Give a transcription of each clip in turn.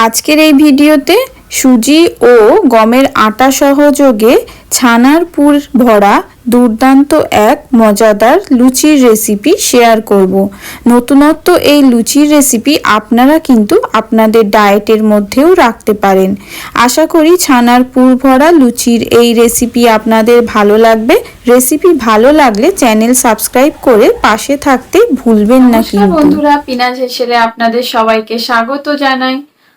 আজকের এই ভিডিওতে সুজি ও গমের আটা সহযোগে ছানার পুর ভরা দুর্দান্ত এক মজাদার লুচির রেসিপি শেয়ার করব। নতুনত্ব এই লুচির রেসিপি আপনারা কিন্তু আপনাদের ডায়েটের মধ্যেও রাখতে পারেন। আশা করি ছানার পুর ভরা লুচির এই রেসিপি আপনাদের ভালো লাগবে। রেসিপি ভালো লাগলে চ্যানেল সাবস্ক্রাইব করে পাশে থাকতে ভুলবেন না কিন্তু। বন্ধুরা পিনাজ হেসেলে আপনাদের সবাইকে স্বাগত জানাই।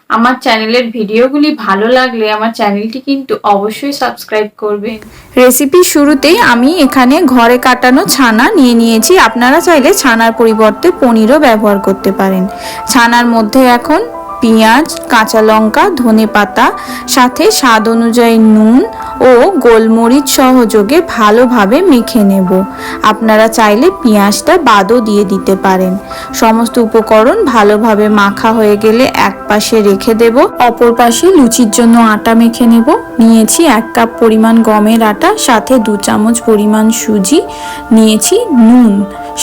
আমার চ্যানেলের ভিডিওগুলি ভালো লাগলে আমার চ্যানেলটি কিন্তু অবশ্যই সাবস্ক্রাইব করবেন। রেসিপি শুরুতেই আমি এখানে ঘরে কাটানো ছানা নিয়ে নিয়েছি। আপনারা চাইলে ছানার পরিবর্তে পনিরও ব্যবহার করতে পারেন। ছানার মধ্যে এখন পেঁয়াজ, কাঁচা লঙ্কা, ধনে পাতা, সাথে স্বাদ অনুযায়ী নুন ও গোলমরিচ সহযোগে ভালোভাবে মেখে নেব। আপনারা চাইলে পেঁয়াজটা বাদও দিয়ে দিতে পারেন। সমস্ত উপকরণ ভালোভাবে মাখা হয়ে গেলে এক পাশে রেখে দেব। অপর পাশে লুচির জন্য আটা মেখে নেব। নিয়েছি এক কাপ পরিমাণ গমের আটা, সাথে দু চামচ পরিমাণ সুজি, নিয়েছি নুন।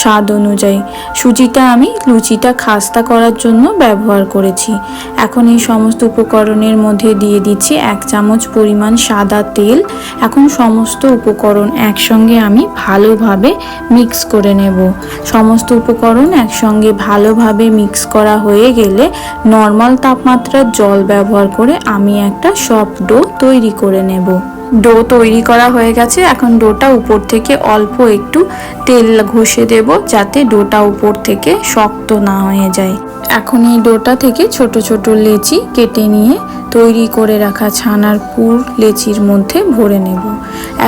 স্বাদ অনুযায়ী। সুজিটা আমি লুচিটা খাস্তা করার জন্য ব্যবহার করেছি। এখন এই সমস্ত উপকরণের মধ্যে দিয়ে দিচ্ছি এক চামচ পরিমাণ সাদা তেল। এখন সমস্ত উপকরণ একসঙ্গে আমি ভালোভাবে মিক্স করে নেব। সমস্ত উপকরণ একসঙ্গে ভালোভাবে মিক্স করা হয়ে গেলে নর্মাল তাপমাত্রার জল ব্যবহার করে আমি একটা সফট ডো তৈরি করে নেব। ডো তৈরি করা হয়ে গেছে। এখন ডোটা উপর থেকে অল্প একটু তেল ঘষে দেব যাতে ডোটা উপর থেকে শক্ত না হয়ে যায়। এখন এই ডোটা থেকে ছোট ছোট লেচি কেটে নিয়ে তৈরি করে রাখা ছানার পুর লেচির মধ্যে ভরে নেব।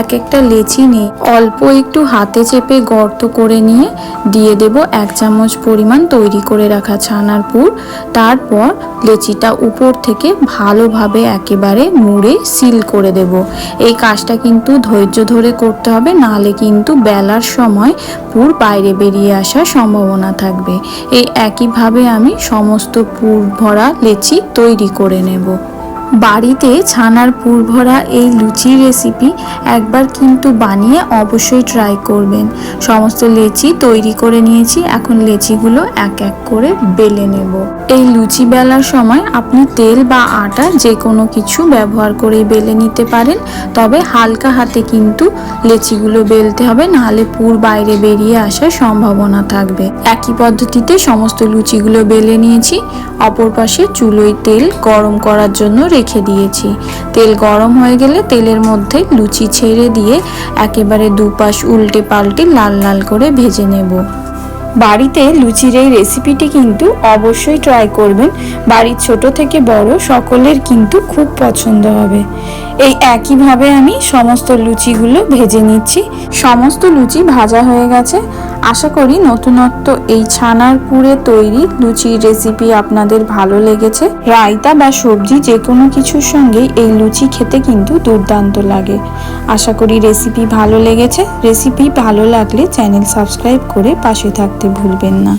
এক একটা লেচি নিয়ে অল্প একটু হাতে চেপে গর্ত করে নিয়ে দিয়ে দেব এক চামচ পরিমাণ তৈরি করে রাখা ছানার পুর। তারপর লেচিটা উপর থেকে ভালোভাবে একেবারে মুড়ে সিল করে দেব। এই কাজটা কিন্তু ধৈর্য ধরে করতে হবে, নাহলে কিন্তু বেলার সময় পুর বাইরে বেরিয়ে আসার সম্ভাবনা থাকবে। এই একইভাবে আমি সমস্ত পুর ভরা লেচি তৈরি করে নেব। বাড়িতে ছানার পুর ভরা এই লুচি রেসিপি একবার কিন্তু বানিয়ে অবশ্যই ট্রাই করবেন। সমস্ত লেচি তৈরি করে নিয়েছি, এখন লেচিগুলো এক এক করে বেলে নেব। এই লুচি বেলার সময় আপনি তেল বা আটা যে কোনো কিছু ব্যবহার করে বেলে নিতে পারেন, তবে হালকা হাতে কিন্তু লেচিগুলো বেলতে হবে, নাহলে পুর বাইরে বেরিয়ে আসার সম্ভাবনা থাকবে। একই পদ্ধতিতে সমস্ত লুচিগুলো বেলে নিয়েছি, অপর পাশে চুলোয় তেল গরম করার জন্য রেখে দিয়েছি। তেল গরম হয়ে গেলে তেলের মধ্যে লুচি ছেড়ে দিয়ে একেবারে দুপাশ উল্টে পাল্টে লাল লাল করে ভেজে নেব। বাড়িতে লুচির এই রেসিপিটি কিন্তু অবশ্যই ট্রাই করবেন। বাড়ির ছোট থেকে বড় সকলের কিন্তু খুব পছন্দ হবে। এই একইভাবে আমি সমস্ত লুচিগুলো ভেজে নিচ্ছি। সমস্ত লুচি ভাজা হয়ে গেছে। আশা করি নতুনত্ব এই ছানার পুরে তৈরি লুচির রেসিপি আপনাদের ভালো লেগেছে। রায়তা বা সবজি যে কোনো কিছুর সঙ্গে এই লুচি খেতে কিন্তু দুর্দান্ত লাগে। আশা করি রেসিপি ভালো লেগেছে। রেসিপি ভালো লাগলে চ্যানেল সাবস্ক্রাইব করে পাশে থাকতে ভুলবেন না।